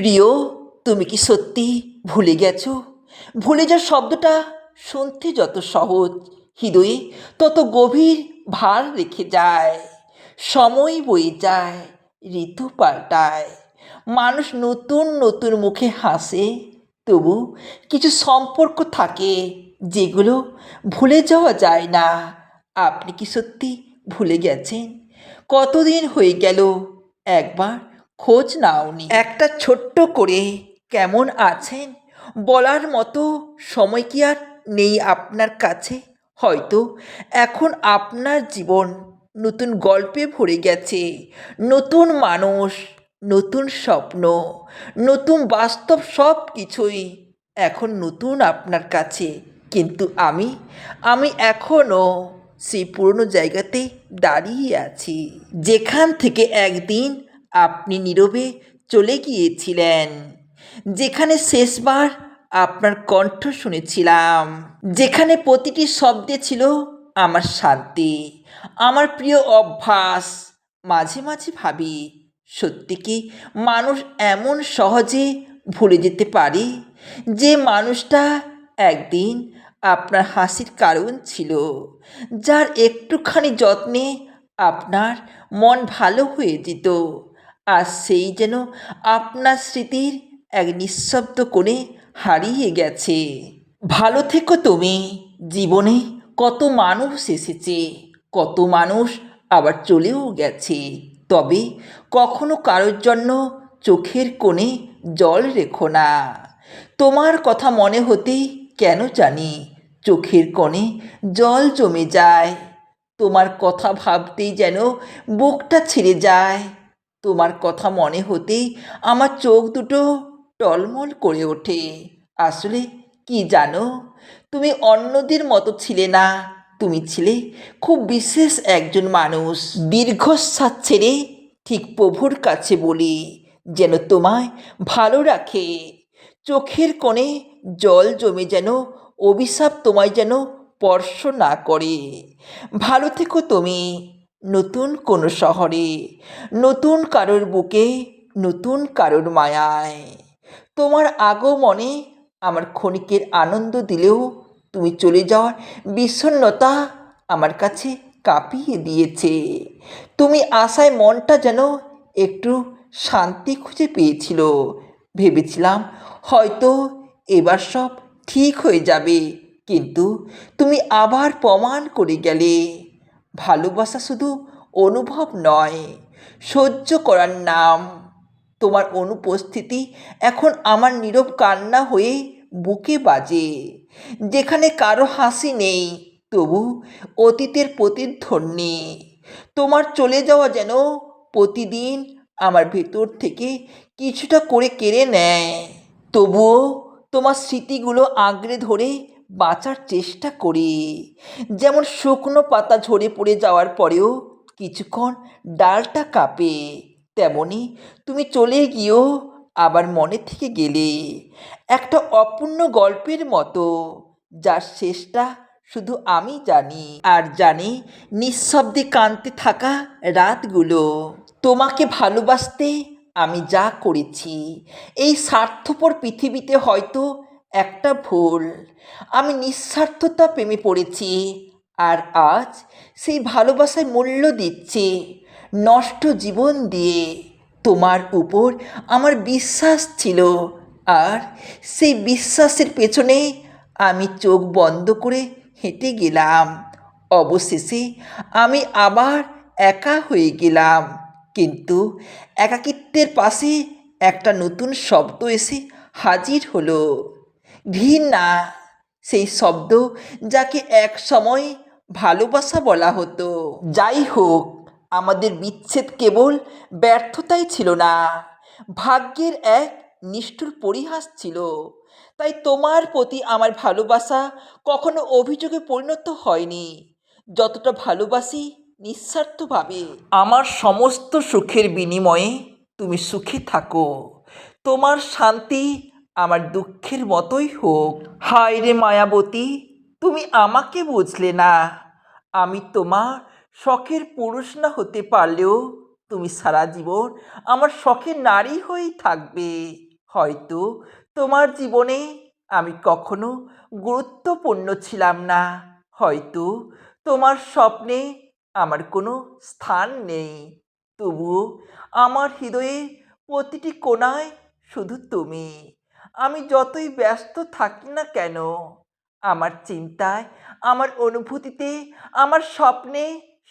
প্রিয়, তুমি কি সত্যি ভুলে গেছো? ভুলে যাওয়ার শব্দটা শুনতে যত সহজ, হৃদয়ে তত গভীর ভার রেখে যায়। সময় বয়ে যায়, ঋতু পাল্টায়। মানুষ নতুন নতুন মুখে হাসে, তবু কিছু সম্পর্ক থাকে যেগুলো ভুলে যাওয়া যায় না। আপনি কি সত্যি ভুলে গেছেন? কতদিন হয়ে গেল একবার? খোঁজ নাওনি। একটা ছোট্ট করে কেমন আছেন? বলার মতো সময় কি আর নেই আপনার কাছে? হয়তো এখন আপনার জীবন নতুন গল্পে ভরে গেছে। নতুন মানুষ, নতুন স্বপ্ন, নতুন বাস্তব সব কিছুই এখন নতুন আপনার কাছে। কিন্তু আমি আমি এখনও সেই পুরনো জায়গাতে দাঁড়িয়ে আছি। যেখান থেকে একদিন আপনি নীরবে চলে গিয়েছিলেন। যেখানে শেষবার আপনার কণ্ঠ শুনেছিলাম। যেখানে প্রতিটি শব্দে ছিল আমার শান্তি, আমার প্রিয় অভ্যাস। মাঝে মাঝে ভাবি, সত্যি কি মানুষ এমন সহজে ভুলে যেতে পারে? যে মানুষটা একদিন আপনার হাসির কারণ ছিল, যার একটুখানি যত্নে আপনার মন ভালো হয়ে যেত। আর সেই যেন আপনার স্মৃতির এক নিঃশব্দ কোণে হারিয়ে গেছে। ভালো থেকো তুমি। জীবনে কত মানুষ এসেছে, কত মানুষ আবার চলেও গেছে। তবে কখনো কারোর জন্য চোখের কোণে জল রেখো না। তোমার কথা মনে হতেই কেন জানি, চোখের কোণে জল জমে যায়। তোমার কথা ভাবতেই যেন বুকটা ছিঁড়ে যায়। তোমার কথা মনে হতেই আমার চোখ দুটো টলমল করে ওঠে। আসলে কি জানো, তুমি অন্যদের মতো ছিলে না। তুমি ছিলে খুব বিশেষ একজন মানুষ। দীর্ঘশ্বাস ছেড়ে ঠিক প্রভুর কাছে বলি, যেন তোমায় ভালো রাখে। চোখের কোণে জল জমে যেন, অভিশাপ তোমায় যেন স্পর্শ না করে। ভালো থেকো তুমি। নতুন কোনো শহরে, নতুন কারোর বুকে, নতুন কারোর মায়ায়। তোমার আগমনে আমার ক্ষণিকের আনন্দ দিলেও তুমি চলে যাওয়ার বিষণ্ণতা আমার কাছে কাঁপিয়ে দিয়েছে। তুমি আশায় মনটা যেন একটু শান্তি খুঁজে পেয়েছিল। ভেবেছিলাম হয়তো এবার সব ঠিক হয়ে যাবে, কিন্তু তুমি আবার প্রমাণ করে গেলে। ভালোবাসা শুধু অনুভব নয়, সহ্য করার নাম। তোমার অনুপস্থিতি এখন আমার নীরব কান্না হয়ে বুকে বাজে। যেখানে কারও হাসি নেই, তবু অতীতের প্রতিধ্বনি। তোমার চলে যাওয়া যেন প্রতিদিন আমার ভেতর থেকে কিছুটা করে কেড়ে নেয়। তবুও তোমার স্মৃতিগুলো আঁকড়ে ধরে বাঁচার চেষ্টা করি। যেমন শুকনো পাতা ঝরে পড়ে যাওয়ার পরেও কিছুক্ষণ ডালটা কাঁপে। তেমনি তুমি চলে গিয়েও আবার মনে থেকে গেলে। একটা অপূর্ণ গল্পের মতো, যার শেষটা শুধু আমি জানি। আর জানি নিঃশব্দে কাঁদতে থাকা রাতগুলো। তোমাকে ভালোবাসতে আমি যা করেছি, এই স্বার্থপর পৃথিবীতে হয়তো একটা ভুল। আমি নিঃস্বার্থতা প্রেমে পড়েছি আর আজ সেই ভালোবাসায় মূল্য দিচ্ছে। নষ্ট জীবন দিয়ে তোমার উপর আমার বিশ্বাস ছিল আর সেই বিশ্বাসের পেছনে আমি চোখ বন্ধ করে হেঁটে গেলাম। অবশেষে আমি আবার একা হয়ে গেলাম। কিন্তু একাকিত্বের পাশে একটা নতুন শব্দ এসে হাজির হলো। ঘৃণা, সেই শব্দ যাকে এক সময় ভালোবাসা বলা হতো। যাই হোক, আমাদের বিচ্ছেদ কেবল ব্যর্থতাই ছিল না, ভাগ্যের এক নিষ্ঠুর পরিহাস ছিল। তাই তোমার প্রতি আমার ভালোবাসা কখনো অভিযোগে পরিণত হয়নি। যতটা ভালোবাসি নিঃস্বার্থভাবে। আমার সমস্ত সুখের বিনিময়ে তুমি সুখে থাকো। তোমার শান্তি আমার দুঃখের মতোই হোক। হায় রে মায়াবতী, তুমি আমাকে বুঝলে না। আমি তোমার শখের পুরুষ না হতে পারলেও তুমি সারা জীবন আমার শখের নারী হয়েই থাকবে। হয়তো তোমার জীবনে আমি কখনো গুরুত্বপূর্ণ ছিলাম না। হয়তো তোমার স্বপ্নে আমার কোনো স্থান নেই। তবুও আমার হৃদয়ে প্রতিটি কোণায় শুধু তুমি। আমি যতই ব্যস্ত থাকি না কেন, আমার চিন্তায়, আমার অনুভূতিতে, আমার স্বপ্নে,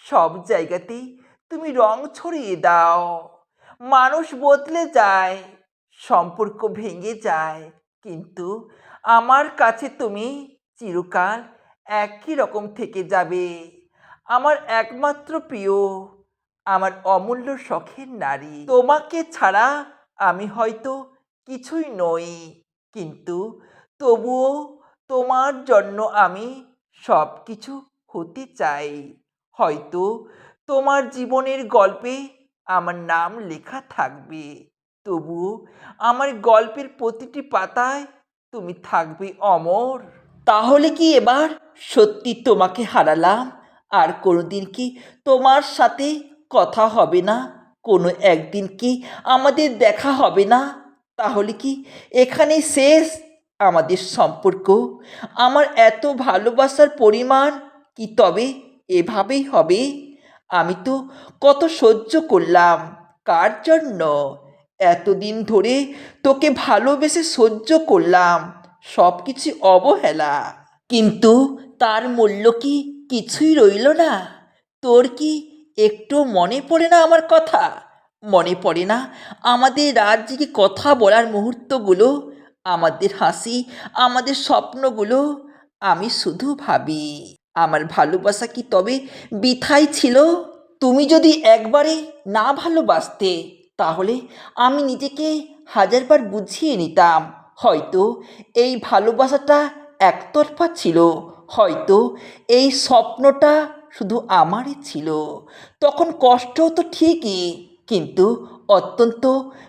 সব জায়গাতেই তুমি রং ছড়িয়ে দাও। মানুষ বদলে যায়, সম্পর্ক ভেঙে যায়, কিন্তু আমার কাছে তুমি চিরকাল একই রকম থেকে যাবে। আমার একমাত্র প্রিয়, আমার অমূল্য শখের নারী। তোমাকে ছাড়া আমি হয়তো কিছুই নই কিন্তু তবুও তোমার জন্য আমি সব কিছু হতে চাই। হয়তো তোমার জীবনের গল্পে আমার নাম লেখা থাকবে। তবুও আমার গল্পের প্রতিটি পাতায় তুমি থাকবে অমর। তাহলে কি এবার সত্যি তোমাকে হারালাম? আর কোনোদিন কি তোমার সাথে কথা হবে না? কোনো একদিন কি আমাদের দেখা হবে না? তাহলে কি এখানে শেষ আমাদের সম্পর্ক? আমার এত ভালোবাসার পরিমাণ কি তবে এভাবেই হবে? আমি তো কত সহ্য করলাম, কার জন্য? এতদিন ধরে তোকে ভালোবেসে সহ্য করলাম সব কিছু অবহেলা। কিন্তু তার মূল্য কি কিছুই রইল না? তোর কি একটু মনে পড়ে না আমার কথা? মনে পড়ে না। আমাদের রাত জেগে কথা বলার মুহূর্তগুলো? আমাদের হাসি, আমাদের স্বপ্নগুলো? আমি শুধু ভাবি, আমার ভালোবাসা কি তবে বৃথাই ছিল? তুমি যদি একবারে না ভালোবাসতে, তাহলে আমি নিজেকে হাজারবার বুঝিয়ে নিতাম। হয়তো এই ভালোবাসাটা একতরফা ছিল, হয়তো এই স্বপ্নটা শুধু আমারই ছিল। তখন কষ্ট তো ঠিকই কিন্তু অত্যন্ত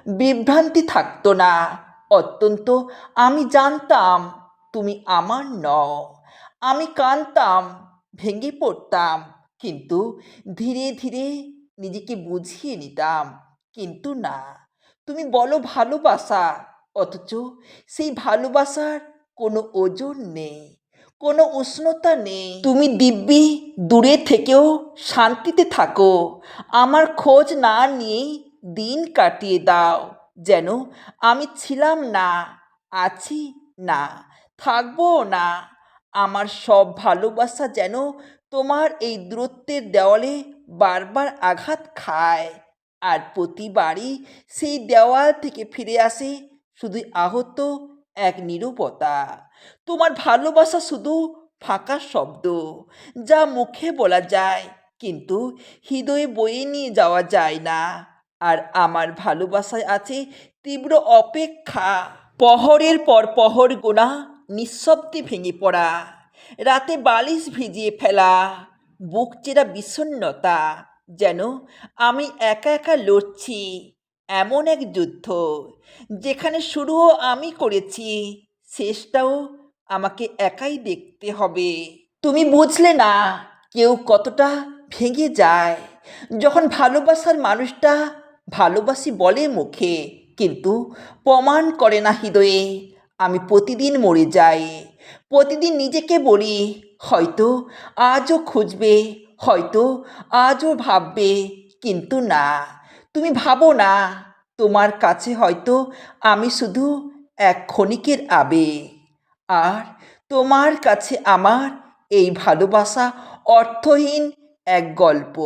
বিভ্রান্তি থাকতো না। অত্যন্ত, আমি জানতাম তুমি আমার নও। আমি কাঁদতাম ভেঙে পড়তাম। কিন্তু ধীরে ধীরে নিজেকে বুঝিয়ে নিতাম। কিন্তু না, তুমি বলো ভালোবাসা। অথচ সেই ভালোবাসার কোনো ওজন নেই। কোনো উষ্ণতা নেই। তুমি দিব্যি দূরে থেকেও শান্তিতে থাকো। আমার খোঁজ না নিয়েই দিন কাটিয়ে দাও, যেন আমি ছিলাম না, আছি না, থাকব না। আমার সব ভালোবাসা যেন তোমার এই দূরত্বের দেওয়ালে বারবার আঘাত খায়। আর প্রতিবারই সেই দেওয়াল থেকে ফিরে আসে শুধু আহত এক নিরূপতা। তোমার ভালোবাসা শুধু ফাঁকা শব্দ, যা মুখে বলা যায়, কিন্তু হৃদয়ে বয়ে নিয়ে যাওয়া যায় না। আর আমার ভালোবাসায় আছে তীব্র অপেক্ষা। পহরের পর পহর গোনা, নিঃশব্দে ভেঙে পড়া। রাতে বালিশ ভিজিয়ে ফেলা। বুক চেরা বিষণ্ণতা, যেন আমি একা একা লড়ছি। এমন এক যুদ্ধ যেখানে শুরুও আমি করেছি, শেষটাও আমাকে একাই দেখতে হবে। তুমি বুঝলে না কেউ কতটা ভেঙে যায় যখন ভালোবাসার মানুষটা ভালোবাসি বলে মুখে, কিন্তু প্রমাণ করে না হৃদয়ে, আমি প্রতিদিন মরে যাই। প্রতিদিন নিজেকে বলি, হয়তো আজও খুঁজবে, হয়তো আজও ভাববে, কিন্তু না। তুমি ভাবো না তোমার কাছে হয়তো আমি শুধু এক ক্ষণিকের আবেগ। আর তোমার কাছে আমার এই ভালোবাসা অর্থহীন এক গল্প।